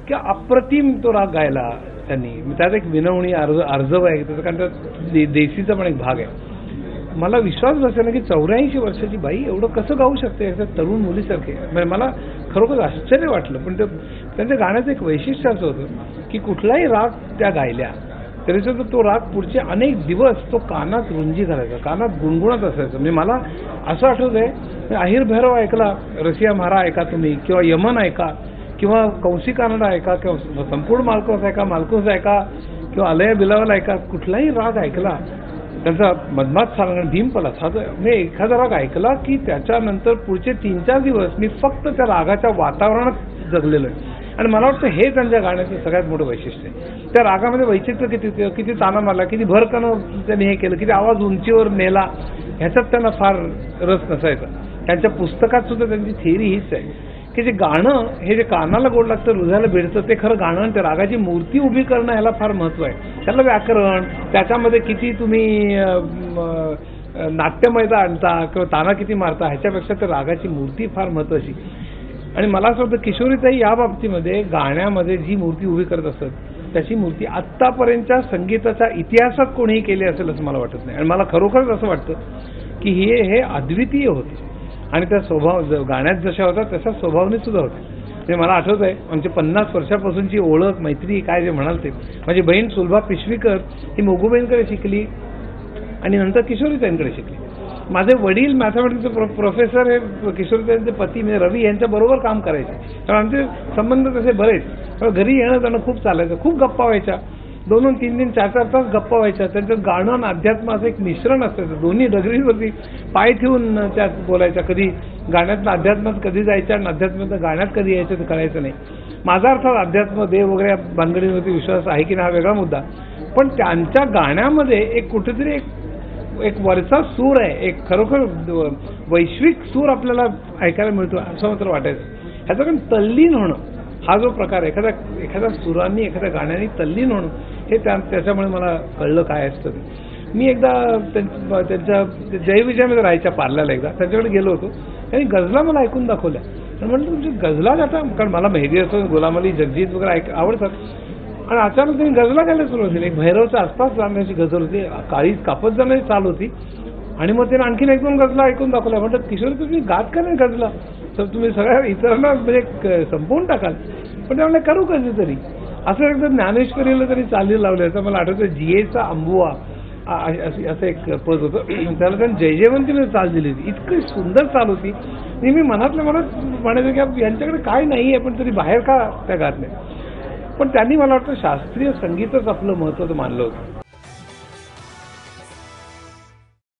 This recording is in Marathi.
इतक्या अप्रतिम तो राग गायला त्यांनी. त्यात एक विनवणी अर्ज अर्जव आहे त्याचं कारण त्यात दे- देसीचा पण एक भाग आहे. मला विश्वास बसेना की चौऱ्याऐंशी वर्षाची बाई एवढं कसं गाऊ शकते? तरुण मुलीसारखे. म्हणजे मला खरोखर आश्चर्य वाटलं पण ते त्यांच्या गाण्याचं एक वैशिष्ट्य असं होतं की कुठलाही राग त्या गायल्या तरी सुद्धा तो राग पुढचे अनेक दिवस तो कानात रुंजी घालायचा कानात गुणगुणत असायचं. म्हणजे मला असं आठवत आहे अहिर भैरव ऐकला रसिया म्हारा ऐका तुम्ही किंवा यमन ऐका किंवा कौशिकानंद आहे ऐका किंवा संपूर्ण मालकोस ऐका मालकोस ऐका किंवा अलय बिलावल ऐका कुठलाही राग ऐकला त्यांचा मधमात सांगणं भीमपला हा मी एखादा राग ऐकला की त्याच्यानंतर पुढचे तीन चार दिवस मी फक्त त्या रागाच्या वातावरणात जगलेलो आहे. आणि मला वाटतं हे त्यांच्या गाण्याचं सगळ्यात मोठं वैशिष्ट्य आहे. त्या रागामध्ये वैचित्र्य किती किती ताना मारला किती भरकनं त्यांनी हे केलं किती आवाज उंचीवर नेला ह्याच्यात त्यांना फार रस नसायचा. त्यांच्या पुस्तकात सुद्धा त्यांची थिअरी हीच आहे. की जे गाणं हे जे कानाला गोड लागतं हृदयाला भिडतं ते खरं गाणं आणि त्या रागाची मूर्ती उभी करणं ह्याला फार महत्त्व आहे. त्याला व्याकरण त्याच्यामध्ये किती तुम्ही नाट्यमयता आणता किंवा ताना किती मारता ह्याच्यापेक्षा त्या रागाची मूर्ती फार महत्वाची. आणि मला असं वाटतं किशोरीताई या बाबतीमध्ये गाण्यामध्ये जी मूर्ती उभी करत असतात त्याची मूर्ती आत्तापर्यंतच्या संगीताच्या इतिहासात कोणीही केली असेल असं मला वाटत नाही. आणि मला खरोखरच असं वाटतं की हे हे अद्वितीय होते. आणि त्या स्वभाव ज- गाण्यात जशा होत्या तशा स्वभावने सुद्धा होत्या. म्हणजे मला आठवत आहे म्हणजे पन्नास वर्षापासूनची ओळख मैत्री काय जे म्हणाल ते. माझी बहीण सुलभा पिशवीकर ही मोगूबाईंकडे शिकली आणि नंतर किशोरीताईंकडे शिकली. माझे वडील मॅथमॅटिक्सचे प्रो प्रोफेसर हे किशोरीताईंचे पती म्हणजे रवी यांच्याबरोबर काम करायचे. कारण आमचे संबंध तसे बरेच. पण घरी येणं जाणं खूप चालायचं खूप गप्पा व्हायच्या. दोन दोन तीन तीन चार चार तास गप्पा व्हायच्या. त्यांचं गाणं आणि अध्यात्माचं एक मिश्रण असायचं दोन्ही डगरीवरती पाय ठेवून त्यात बोलायच्या. कधी गाण्यातनं अध्यात्मात कधी जायच्या आणि अध्यात्मात गाण्यात कधी यायचं ते कळायचं नाही. माझा अर्थात अध्यात्म देव वगैरे या भानगडीवरती विश्वास आहे की नाही हा वेगळा मुद्दा. पण त्यांच्या गाण्यामध्ये एक कुठेतरी एक एक वरचा सूर आहे. एक खरोखर वैश्विक सूर आपल्याला ऐकायला मिळतो असं मात्र वाटायचं. ह्याचं कारण तल्लीन होणं. हा जो प्रकार एखाद्या एखाद्या सुरांनी एखाद्या गाण्याने तल्लीन होणं हे त्या त्याच्यामुळे मला कळलं काय असतं ते. मी एकदा त्यां- त्यांच्या जयविजयामध्ये राहायच्या पार्ल्याला एकदा त्यांच्याकडे गेलो होतो. त्यांनी गझला मला ऐकून दाखवल्या. तर म्हटलं तुमची गझला गाता कारण मला मेहदी असं गुलाम अली जगजीत वगैरे ऐक आवडतात. आणि अचानक त्यांनी गजला गायला सुरुवात केली. एक भैरवच्या आसपास जाण्याची गजल होती. काळीच कापत जाण्याची चाल होती. आणि मग त्यांनी आणखीन एक दोन गजला ऐकून दाखवल्या. म्हणतात किशोर तुम्ही गात का नाही गजला तर तुम्ही सगळ्या इतरांना म्हणजे क- संपवून टाकाल. पण त्यामुळे करू कधीतरी असं एकदा ज्ञानेश्वरीला तरी चाली लावले. तर मला आठवतं जीएचा अंबुआ असं एक पद होतं. त्याला त्यांनी जय जयवंतीने चाल दिली होती. इतकी सुंदर चाल होती. आणि मी मनातल्या मनात म्हणायचं की यांच्याकडे काय नाही आहे पण तरी बाहेर का त्या गात नाही? पण त्यांनी मला वाटतं शास्त्रीय संगीतच आपलं महत्त्वाचं मानलं होतं.